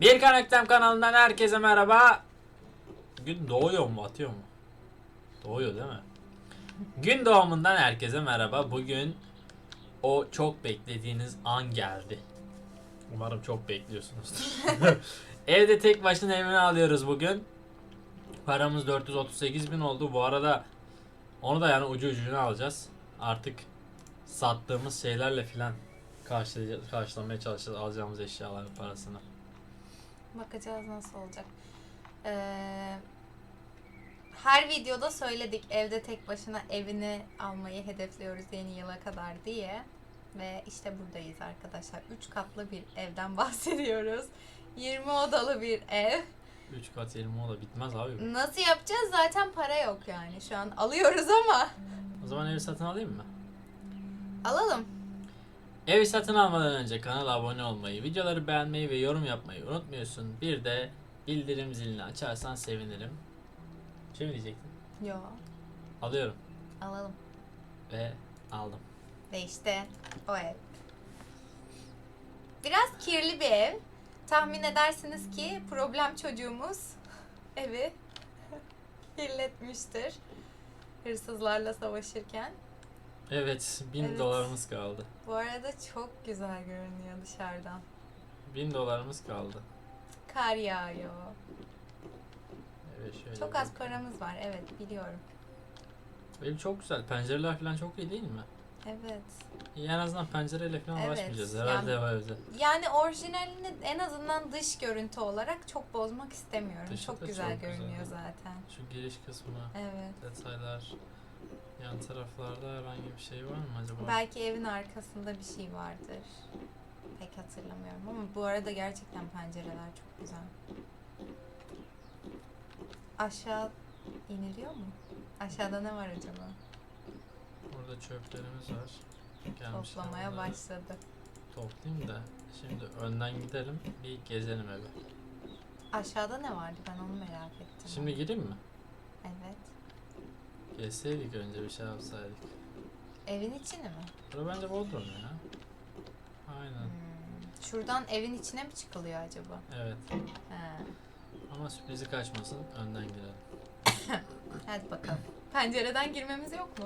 Bir Kanektem kanalından herkese merhaba. Gün doğuyor mu batıyor mu? Doğuyor değil mi? Gün doğumundan herkese merhaba. Bugün o çok beklediğiniz an geldi. Umarım çok bekliyorsunuzdur. Evde tek başına evini alıyoruz bugün. Paramız 438 bin oldu. Bu arada onu da yani ucu ucuna alacağız. Artık sattığımız şeylerle filan karşılamaya çalışacağız alacağımız eşyaların parasını. Bakacağız nasıl olacak. Ee, her videoda söyledik evde tek başına evini almayı hedefliyoruz yeni yıla kadar diye. Ve işte buradayız arkadaşlar. 3 katlı bir evden bahsediyoruz. 20 odalı bir ev. 3 kat 20 oda bitmez abi. Nasıl yapacağız? Zaten para yok yani. Şu an alıyoruz ama. O zaman evi satın alayım mı? Alalım. Evi satın almadan önce kanala abone olmayı, videoları beğenmeyi ve yorum yapmayı unutmuyorsun. Bir de bildirim zilini açarsan sevinirim. Şey mi diyecektin? Yo. Alıyorum Alalım. ve aldım. Ve işte o ev. Biraz kirli bir ev. Tahmin edersiniz ki problem çocuğumuz evi kirletmiştir. Hırsızlarla savaşırken. Evet 1000 Evet. dolarımız kaldı. Bu arada çok güzel görünüyor dışarıdan. 1000 dolarımız kaldı. Kar yağıyor. Evet şöyle Çok az paramız var. Evet biliyorum. Ev çok güzel. Pencereler falan çok iyi değil mi? Evet. İyi, en azından pencereyle falan Evet, uğraşmayacağız. Herhalde yani- ev evde. Yani orijinalini en azından dış görüntü olarak çok bozmak istemiyorum. Dışı çok güzel çok güzel. görünüyor zaten. Şu giriş kısmı, Evet. detaylar, yan taraflarda herhangi bir şey var mı acaba? Belki evin arkasında bir şey vardır. Pek hatırlamıyorum ama bu arada gerçekten pencereler çok güzel. Aşağı iniliyor mu? Aşağıda ne var acaba? Burada çöplerimiz var. Gelmişken Toplamaya başladı. Toplayayım da şimdi önden gidelim bir gezelim evi. Aşağıda ne vardı ben onu merak ettim. Şimdi gireyim mi? Evet. Gezseydik önce bir şey yapsaydık. Evin içini mi? Bura bence Bodrum ya. Aynen. Hmm. Şuradan evin içine mi çıkılıyor acaba? Evet. He. Ama sürprizi kaçmasın önden girelim. Hadi bakalım. Pencereden girmemiz yok mu?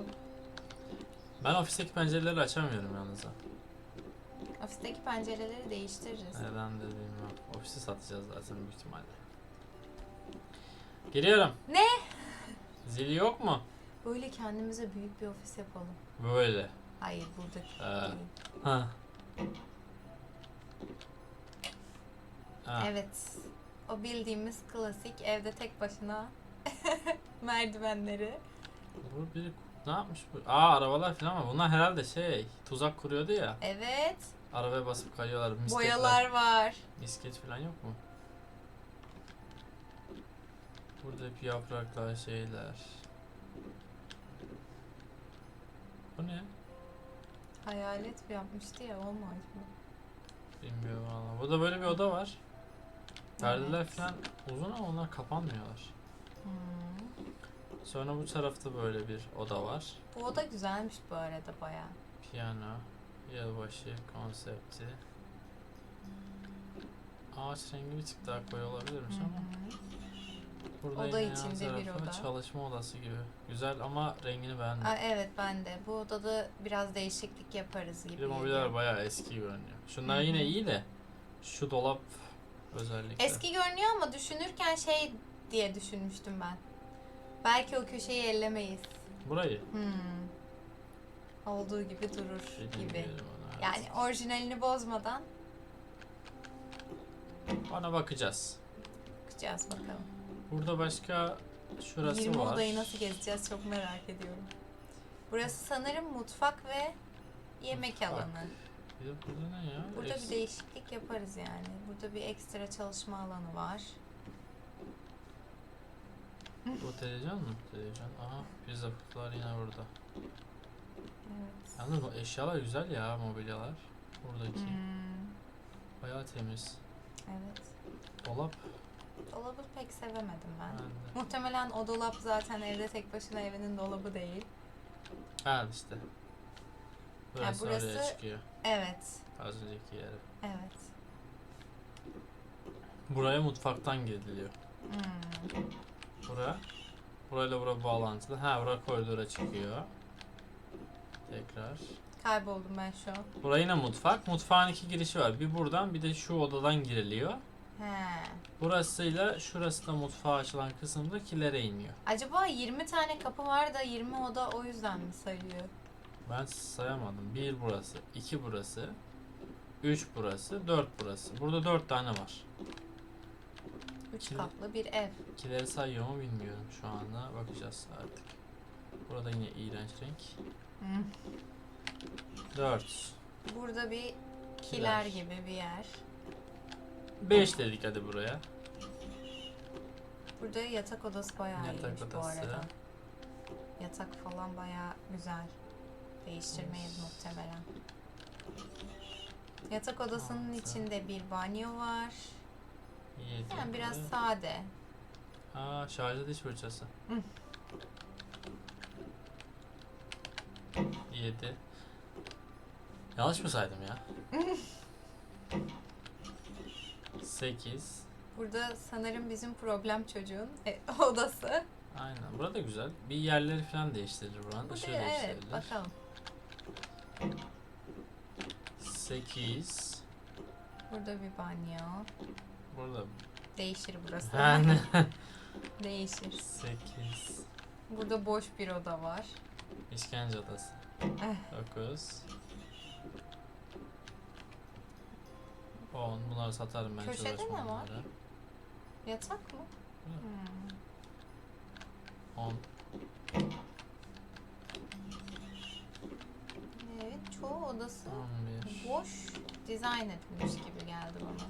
Ben ofisteki pencereleri açamıyorum yalnız. Ofisteki pencereleri değiştiririz. Neden de bilmiyorum. Ofisi satacağız zaten büyük ihtimalle. Giriyorum. Ne? Zili yok mu? Böyle kendimize büyük bir ofis yapalım. Böyle. Hayır buradaki Ee, değil. Ha. Ha. Evet. O bildiğimiz klasik evde tek başına merdivenleri. Bu biri ne yapmış bu? Aa arabalar falan var. Bunlar herhalde şey tuzak kuruyordu ya. Evet. Arabaya basıp kayıyorlar. Misketler, Boyalar var. Misket falan yok mu? Burada hep yapraklar şeyler. Bu ne? Hayalet yapmıştı ya o mu acaba? Bilmiyorum valla. Burada böyle bir oda var. Perdeler Evet. falan uzun ama onlar kapanmıyorlar. Hmm. Sonra bu tarafta böyle bir oda var. Bu oda güzelmiş bu arada baya. Piyano, yılbaşı konsepti. Ağaç rengi bir tık daha koyu olabilirmiş ama burada Oda içinde bir oda. çalışma odası gibi. Güzel ama rengini beğendim. Aa, evet ben de. Bu odada biraz değişiklik yaparız gibi. Bir de mobilyalar geliyor. bayağı eski görünüyor. Şunlar Hı hı. yine iyi de şu dolap özellikle. Eski görünüyor ama düşünürken şey diye düşünmüştüm ben. Belki o köşeyi ellemeyiz. Burayı Hmm. Olduğu gibi durur gibi. ona. evet. Yani orijinalini bozmadan Ona bakacağız. bakacağız bakalım. Burada başka şurası 20 var. odayı nasıl gezeceğiz çok merak ediyorum. Burası sanırım mutfak ve yemek Mutfak. alanı. Bir de burada ne ya? Burada Eks- bir değişiklik yaparız yani. Burada bir ekstra çalışma alanı var. Bu televizyon mu? Televizyon. Aha pizza kutular yine burada. Evet. Yalnız bu eşyalar güzel ya mobilyalar. Buradaki. Hmm, Bayağı temiz. evet. Dolap. Dolabı pek sevemedim ben. Ben de. Muhtemelen o dolap zaten evde tek başına evinin dolabı değil. Ha işte. Burası, oraya burası- çıkıyor. Evet. Az önceki yere. Evet. Buraya mutfaktan giriliyor. Hmm. Bura. Burayla bura bağlantılı. Ha bura koridora çıkıyor. Tekrar. Kayboldum ben şu an. Buraya yine mutfak. Mutfağın iki girişi var. Bir buradan bir de şu odadan giriliyor. He. Burasıyla şurası da mutfağa açılan kısımda kilere iniyor. Acaba 20 tane kapı var da 20 oda o yüzden mi sayıyor? Ben sayamadım. Bir burası, iki burası, üç burası, dört burası. Burada dört tane var. 3 Kil- katlı bir ev. Kileri sayıyor mu bilmiyorum şu anda. Bakacağız artık. Burada yine iğrenç renk. Hmm. Dört. Burada bir kiler gibi bir yer. Beş dedik hadi buraya. Burada yatak odası bayağı Yatak iyiymiş bu odası. arada. Yatak falan bayağı güzel. Değiştirmeyiz muhtemelen. Yatak odasının Altı. içinde bir banyo var. Yedi. Yani biraz sade. Aa şarjlı diş fırçası. Hı. Yedi. Yanlış mı saydım ya? Sekiz. Burada sanırım bizim problem çocuğun e, odası. Aynen. Burada güzel. Bir yerleri falan değiştirilir buranın. Burada Işığı evet değiştirilir. bakalım. 8 Burada bir banyo. Burada Değişir burası. yani Değişir. 8 Burada boş bir oda var. işkence odası Eh. 9 10 bunları satarım ben Köşede ne var? Yatak mı? Hmm. 10 Evet çoğu odası 11 boş dizayn edilmiş gibi geldi bana.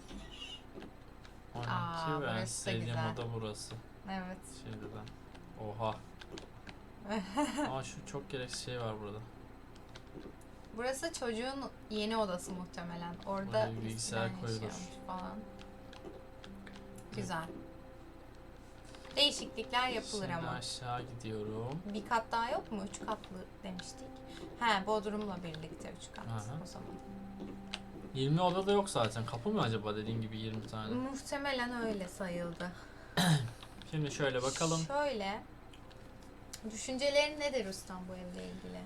12 Aa, ben burası da istediğim güzel. oda burası. Evet. Şimdiden. Oha. Aa şu çok gereksiz şey var burada. Burası çocuğun yeni odası muhtemelen. Orada bir bilgisayar eskiden koyulur. yaşıyormuş falan. Güzel. Değişiklikler yapılır Şimdi ama. aşağı gidiyorum. Bir kat daha yok mu? Üç katlı demiştik. He, Bodrum'la birlikte üç kat hı. o zaman. 20 oda da yok zaten. Kapı mı acaba dediğin gibi 20 tane? Muhtemelen öyle sayıldı. Şimdi şöyle bakalım. Şöyle. Düşüncelerin nedir ustam bu evle ilgili?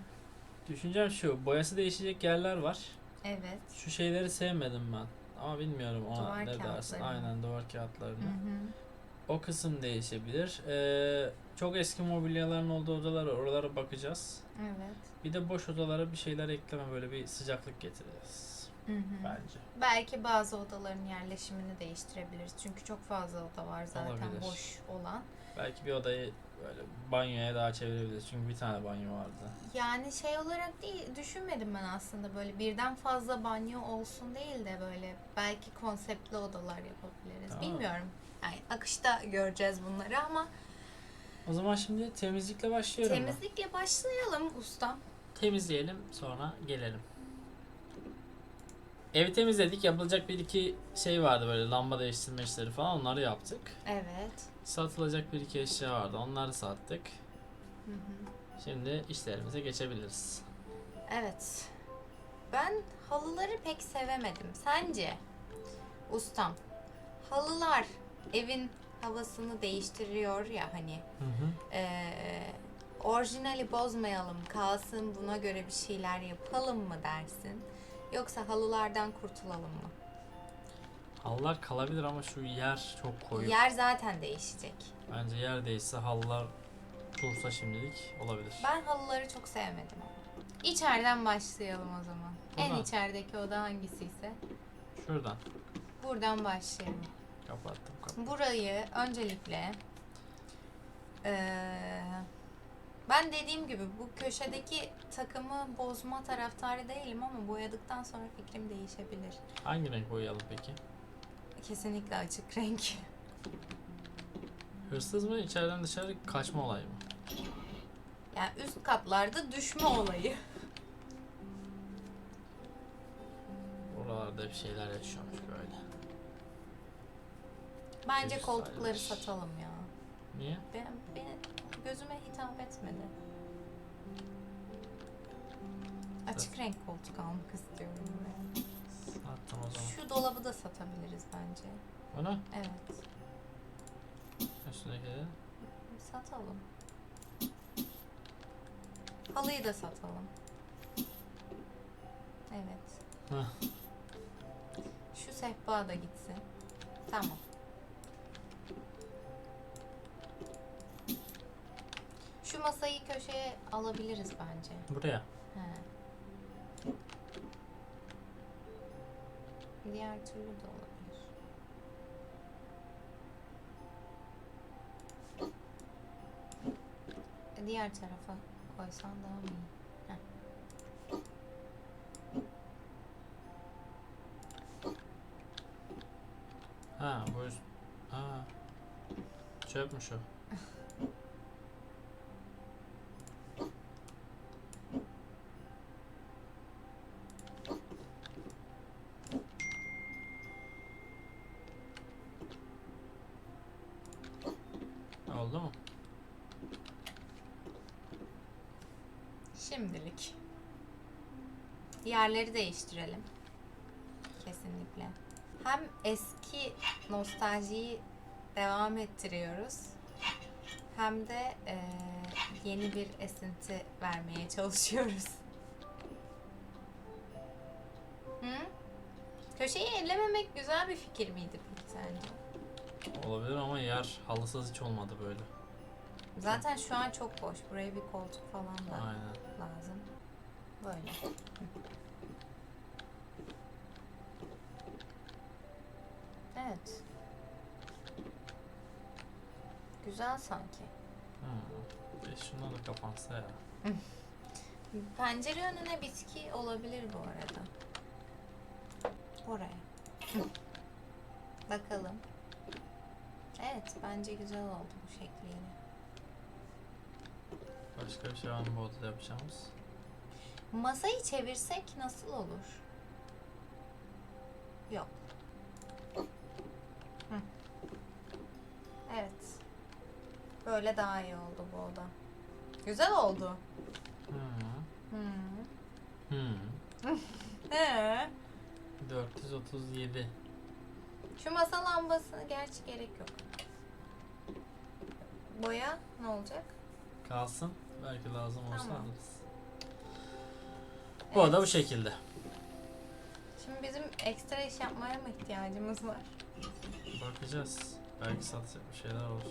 Düşüncem şu. Boyası değişecek yerler var. Evet. Şu şeyleri sevmedim ben. Ama bilmiyorum ona Duvar ne dersin. Aynen duvar kağıtlarını. Hı hı. O kısım değişebilir. Ee, çok eski mobilyaların olduğu odalar. Oralara bakacağız. Evet. Bir de boş odalara bir şeyler ekleme böyle bir sıcaklık getiririz. Hı hı. Bence. Belki bazı odaların yerleşimini değiştirebiliriz. Çünkü çok fazla oda var zaten Olabilir. boş olan. Belki bir odayı böyle banyoya daha çevirebiliriz. Çünkü bir tane banyo vardı. Yani şey olarak değil düşünmedim ben aslında böyle birden fazla banyo olsun değil de böyle belki konseptli odalar yapabiliriz. Tamam. Bilmiyorum. Yani akışta göreceğiz bunları ama O zaman şimdi temizlikle başlıyorum. ben. temizlikle başlayalım ustam. Temizleyelim sonra gelelim. Evi temizledik. Yapılacak bir iki şey vardı böyle lamba değiştirme işleri falan onları yaptık. Evet. Satılacak bir iki eşya vardı onları sattık. Hı hı. Şimdi işlerimize geçebiliriz. Evet. Ben halıları pek sevemedim. Sence? Ustam. Halılar evin havasını değiştiriyor ya hani. Hı hı. Ee, orijinali bozmayalım, kalsın buna göre bir şeyler yapalım mı dersin? Yoksa halılardan kurtulalım mı? Halılar kalabilir ama şu yer çok koyu. Yer zaten değişecek. Bence yer değişse halılar dursa şimdilik olabilir. Ben halıları çok sevmedim ama. İçeriden başlayalım o zaman. En Buradan. içerideki oda hangisiyse Şuradan buradan başlayalım. kapattım. kapattım. Burayı öncelikle eee, ben dediğim gibi bu köşedeki takımı bozma taraftarı değilim ama boyadıktan sonra fikrim değişebilir. Hangi renk boyayalım peki? Kesinlikle açık renk. Hırsız mı içeriden dışarı kaçma olayı mı? Yani üst katlarda düşme olayı. Oralarda bir şeyler yaşıyormuş böyle. Bence Üst koltukları sayılır. satalım ya. Niye? Ben, beni gözüme hitap etmedi. Açık renk koltuk almak istiyorum ben. Sattım o zaman. Şu dolabı da satabiliriz bence. Onu Evet. üstündeki de. Satalım. Halıyı da satalım. Evet. Hah. Şu sehpa da gitsin. Tamam. Şu masayı köşeye alabiliriz bence. Buraya. Diğer türlü de olabilir. E, Diğer tarafa koysan daha mı iyi? Ha bu üst... Ha. Çöpmüş o. Oldu mu? Şimdilik. Yerleri değiştirelim. Kesinlikle. Hem eski nostaljiyi devam ettiriyoruz. Hem de eee, yeni bir esinti vermeye çalışıyoruz. Hı? Köşeyi ellememek güzel bir fikir miydi peki sence? Olabilir ama yer halısız hiç olmadı böyle. Zaten şu an çok boş. Buraya bir koltuk falan da Aynen. Lazım. Böyle. Evet. Güzel sanki. Hmm. E şuna da kapansa ya. Pencere önüne bitki olabilir bu arada. Oraya. Bakalım. Evet, bence güzel oldu bu şekliyle. Başka bir şey var mı bu odada yapacağımız? Masayı çevirsek nasıl olur? Yok. Hı. Evet. Böyle daha iyi oldu bu oda. Güzel oldu. Hı. Hmm. He. 437. Şu masa lambasına gerçi gerek yok. Boya ne olacak? Kalsın. Belki lazım olsa Tamam. alırız. Bu oda bu şekilde. Şimdi bizim ekstra iş yapmaya mı ihtiyacımız var? Bakacağız. Belki satacak bir şeyler olur.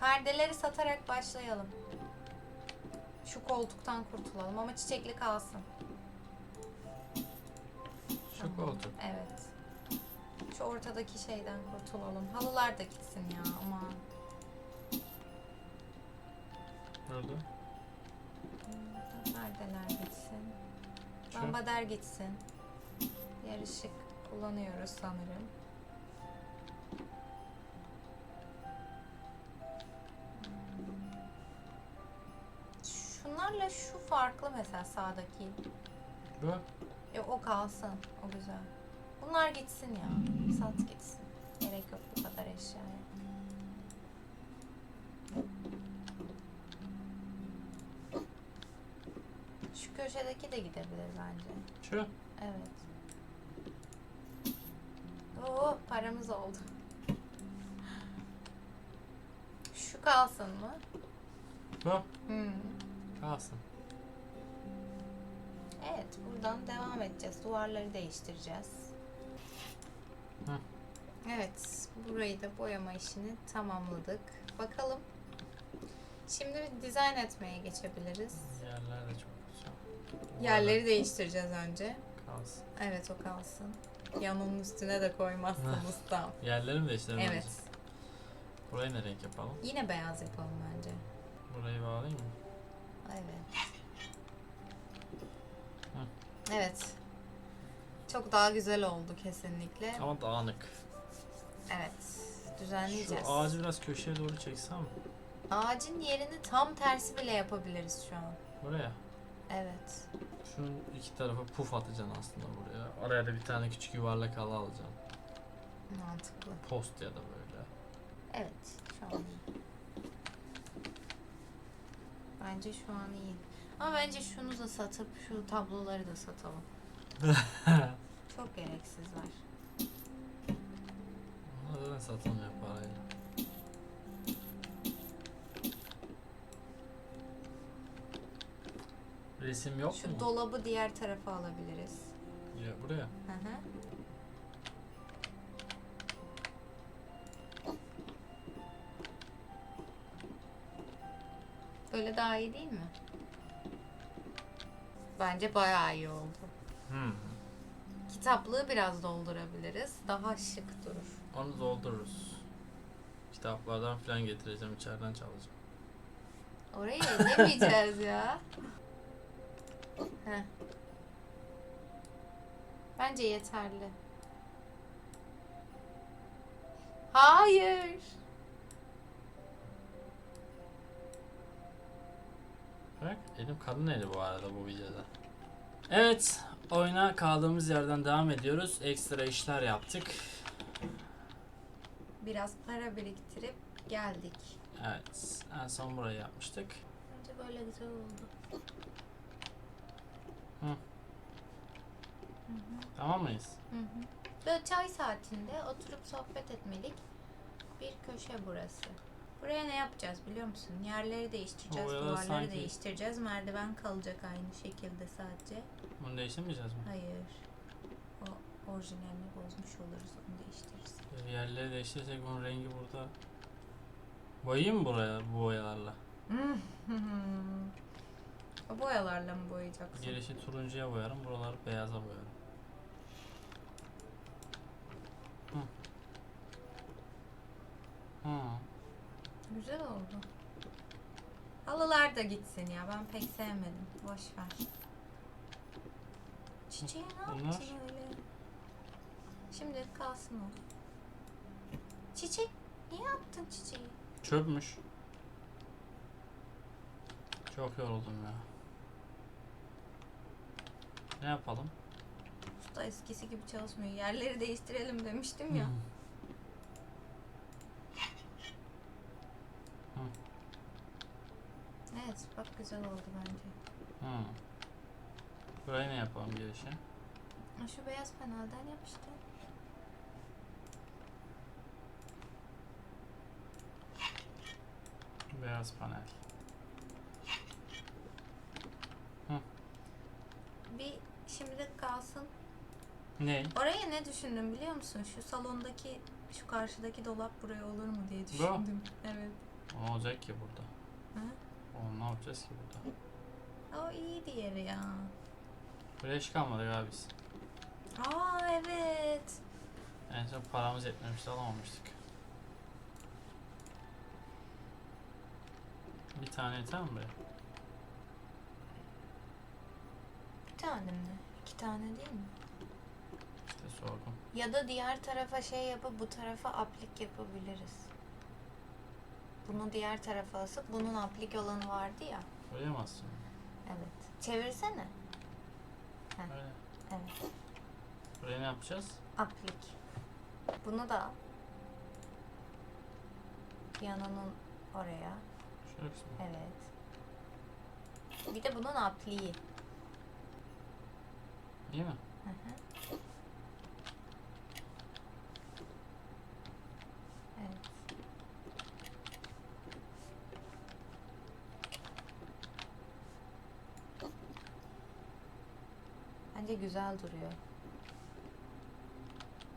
Perdeleri satarak başlayalım. Şu koltuktan kurtulalım ama çiçekli kalsın. Şu Tamam. koltuk. Evet. Şu ortadaki şeyden kurtulalım. Halılar da gitsin ya ama. Burada. Perdeler gitsin. Şu. Lambader gitsin. Diğer ışık kullanıyoruz sanırım. Şunlarla şu farklı mesela sağdaki. Bu. Yok o kalsın. O güzel. Bunlar gitsin ya. Sat gitsin. Gerek yok bu kadar eşyaya. Şu köşedeki de gidebilir bence. Şu. Evet. Oo paramız oldu. Şu kalsın mı? Bu. Hmm. Kalsın. Evet, buradan devam edeceğiz. Duvarları değiştireceğiz. Hı. Evet, burayı da boyama işini tamamladık. Bakalım. Şimdi dizayn etmeye geçebiliriz. Yerler de çok Yerleri değiştireceğiz önce. Kalsın. Evet, o kalsın. Yanının üstüne de koymazsanız tam. Yerleri mi değiştirelim? Evet. önce? Burayı ne renk yapalım? Yine beyaz yapalım bence. Burayı bağlayayım mı? Evet. Hı. Evet. Çok daha güzel oldu kesinlikle. Ama dağınık. Evet. Düzenleyeceğiz. Şu ağacı biraz köşeye doğru çeksem. Ağacın yerini tam tersi bile yapabiliriz şu an. Buraya. Evet. Şunun iki tarafı puf atacaksın aslında buraya. Araya da bir tane küçük yuvarlak halı alacaksın. Mantıklı. Post ya da böyle. Evet. Şu an iyi. Bence şu an iyi. Ama bence şunu da satıp şu tabloları da satalım. Çok gereksizler. zaten satılmıyor parayla. Resim yok Şu mu? dolabı diğer tarafa alabiliriz. Ya buraya. Hı hı. Böyle daha iyi değil mi? Bence bayağı iyi oldu. Hmm. Kitaplığı biraz doldurabiliriz. Daha şık durur. Onu doldururuz. Kitaplardan falan getireceğim içeriden çalacağım. Orayı ellemeyeceğiz ya. Heh. Bence yeterli. Hayır. Bak elim kadın eli bu arada bu videoda. Evet oyuna kaldığımız yerden devam ediyoruz. Ekstra işler yaptık. Biraz para biriktirip geldik. Evet en son burayı yapmıştık. Bence böyle güzel oldu. Tamam mıyız? Hı hı. Böyle çay saatinde oturup sohbet etmelik bir köşe burası. Buraya ne yapacağız biliyor musun? Yerleri değiştireceğiz, duvarları sanki- değiştireceğiz. Merdiven kalacak aynı şekilde sadece. Bunu değiştirmeyeceğiz mi? Hayır. O orijinalini bozmuş oluruz. Onu değiştiririz. Yerleri değiştirsek bunun rengi burada. Boyayayım mı buraya bu boyalarla? Boyalarla mı boyayacaksın? Girişi turuncuya boyarım, buraları beyaza boyarım. Hı. Hı. Güzel oldu. Halılar da gitsin ya. Ben pek sevmedim. Boş ver. Çiçeği ne Bunlar? yaptın öyle? Şimdi kalsın o. Çiçek. Niye attın çiçeği? Çöpmüş. Çok yoruldum ya. Ne yapalım? Usta eskisi gibi çalışmıyor. Yerleri değiştirelim demiştim ya. Hı. Evet bak güzel oldu bence. Hı. Burayı ne yapalım girişe? Şu beyaz panelden yap işte. Beyaz panel. Bir şimdilik kalsın. Ne? Oraya ne düşündüm biliyor musun? Şu salondaki şu karşıdaki dolap buraya olur mu diye düşündüm. Evet. Ne olacak ki burada? Ha? Oğlum ne yapacağız ki burada? O iyi diğeri ya. Buraya hiç kalmadık abi biz. Aa evet. En son paramız yetmemişti alamamıştık. Bir tane yeter mi buraya? Bir tane mi? Tane değil mi? İşte sordum. Ya da diğer tarafa şey yapıp bu tarafa aplik yapabiliriz. Bunu diğer tarafa asıp bunun aplik olanı vardı ya. Aslında? Evet. Çevirsene. Öyle. Evet. Buraya ne yapacağız? Aplik. Bunu da al. Piyanonun oraya. Şöyle. Evet. Bir de bunun apliği. İyi mi? Hı hı. Evet. Bence güzel duruyor.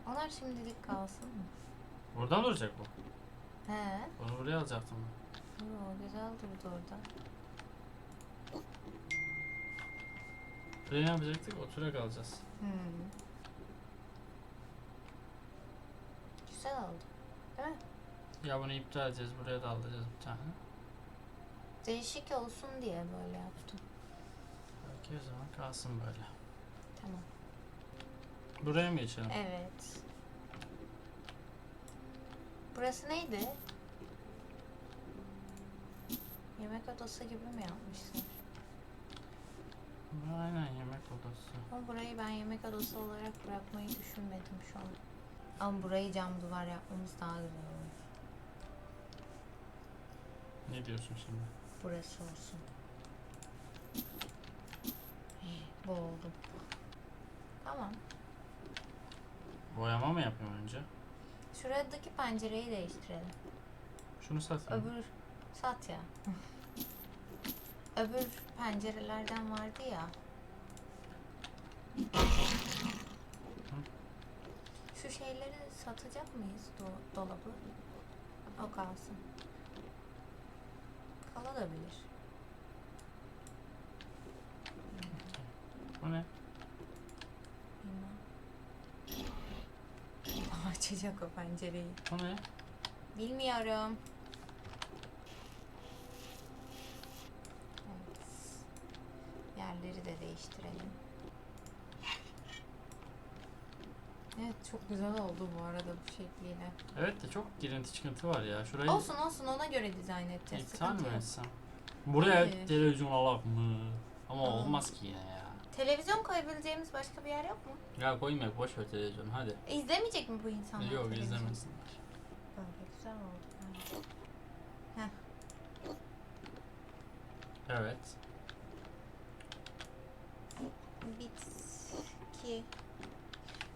Onlar şimdilik kalsın mı? Burada mı duracak bu? He. Bunu buraya alacaktım. Yo, güzel durdu orada. Ne yapacaktık? Oturarak alacağız. Hmm. Güzel oldu. Değil mi? Ya bunu iptal edeceğiz. Buraya da alacağız bir tane. Değişik olsun diye böyle yaptım. Belki o zaman kalsın böyle. Tamam. Buraya mı geçelim? Evet. Burası neydi? Yemek odası gibi mi yapmışsın? Aynen yemek odası. Ama burayı ben yemek odası olarak bırakmayı düşünmedim şu an. Ama burayı cam duvar yapmamız daha güzel olur. Ne diyorsun şimdi? Burası olsun. Boğuldum. Tamam. Boyama mı yapayım önce? Şuradaki pencereyi değiştirelim. Şunu satayım. Öbür sat ya. Öbür pencerelerden vardı ya. Şu şeyleri satacak mıyız do- dolabı? O kalsın. Kalabilir. Bu ne? Bilmem. Açacak o pencereyi. Bu ne? Bilmiyorum. Evet. Yerleri de değiştirelim. Evet çok güzel oldu bu arada bu şekliyle. Evet de çok girinti çıkıntı var ya. Şurayı Olsun olsun ona göre dizayn edeceğiz. iptal Sıkıntı yok. etsem? Buraya Hayır. televizyon alak mı? Ama Aa. olmaz ki ya. Televizyon koyabileceğimiz başka bir yer yok mu? Ya koyma boş ver televizyonu hadi. E, izlemeyecek mi bu insanlar Yok televizyon? izlemesinler. Böyle güzel oldu. Evet. Bitki.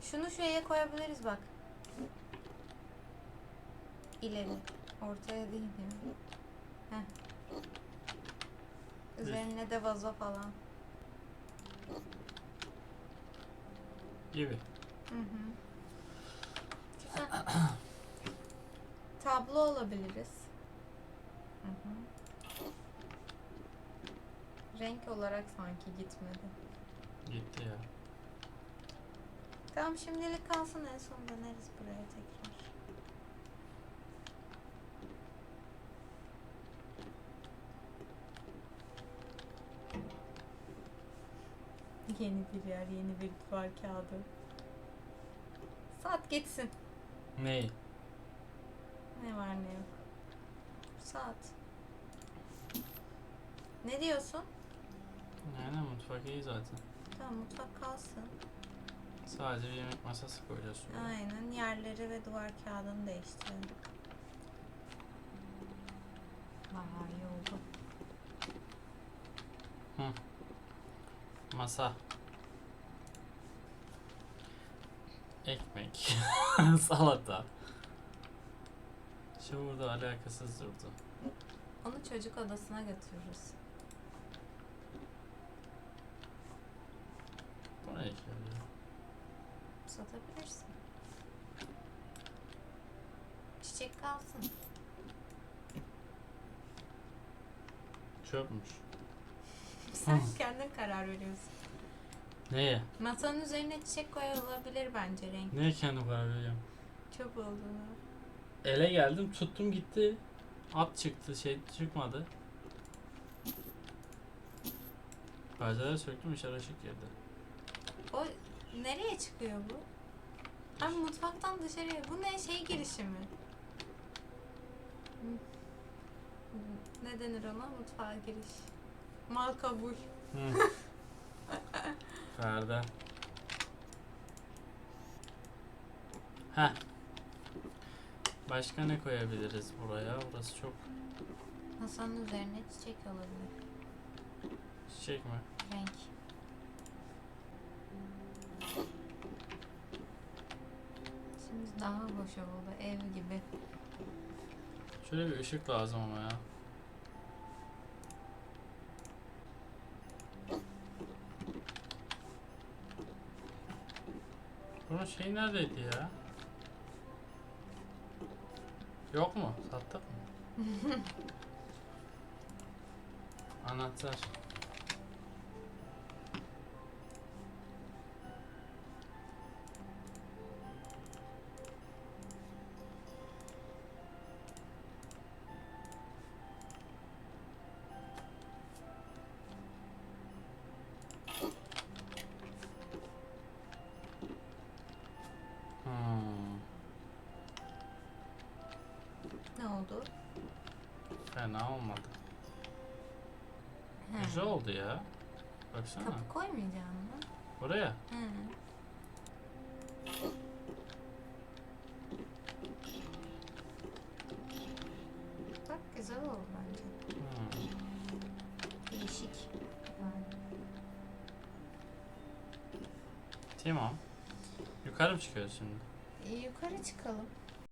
Şunu şuraya koyabiliriz bak. İleri. Ortaya değil değil mi? Heh. Üzerine de vazo falan. Gibi. Hı hı. Güzel. Tablo olabiliriz. Hı hı. Renk olarak sanki gitmedi. Gitti ya. Tamam şimdilik kalsın en son döneriz buraya tekrar. Yeni bir yer, yeni bir duvar kağıdı. Saat geçsin. Neyi? Ne var ne yok. Saat. Ne diyorsun? Yani mutfak iyi zaten. Tamam mutfak kalsın. Sadece bir yemek masası koyacağız şuraya. Aynen yerleri ve duvar kağıdını değiştirelim. Vay iyi oldu. Masa. Ekmek. Salata. Şu burada alakasız durdu. Onu çocuk odasına götürürüz. Yarıyor? Satabilirsin. Çiçek kalsın. Çöpmüş. Sen kendin karar veriyorsun. Neye? Masanın üzerine çiçek koyulabilir bence renk. Neye kendi karar veriyorum? Çöp olduğunu. Ele geldim tuttum gitti. At çıktı şey çıkmadı. Perdeleri söktüm içeri ışık girdi. O nereye çıkıyor bu? Abi mutfaktan dışarıya. Bu ne şey girişi mi? Ne denir ona? Mutfağa giriş. Mal kabul. Hı. Perde. Heh. Başka ne koyabiliriz buraya? Burası çok Masanın üzerine çiçek olabilir. çiçek mi? Renk. Şimdi daha boş oldu. Ev gibi. Şöyle bir ışık lazım ama ya. Bunun şeyi neredeydi ya? Yok mu? Sattık mı? Anahtar. Oldu? fena olmadı. He. Güzel oldu ya. Baksana. Kapı koymayacağım mı? Buraya. He. Bak güzel oldu bence. Hmm. Değişik. Tamam. Yukarı mı çıkıyoruz şimdi? E, yukarı çıkalım.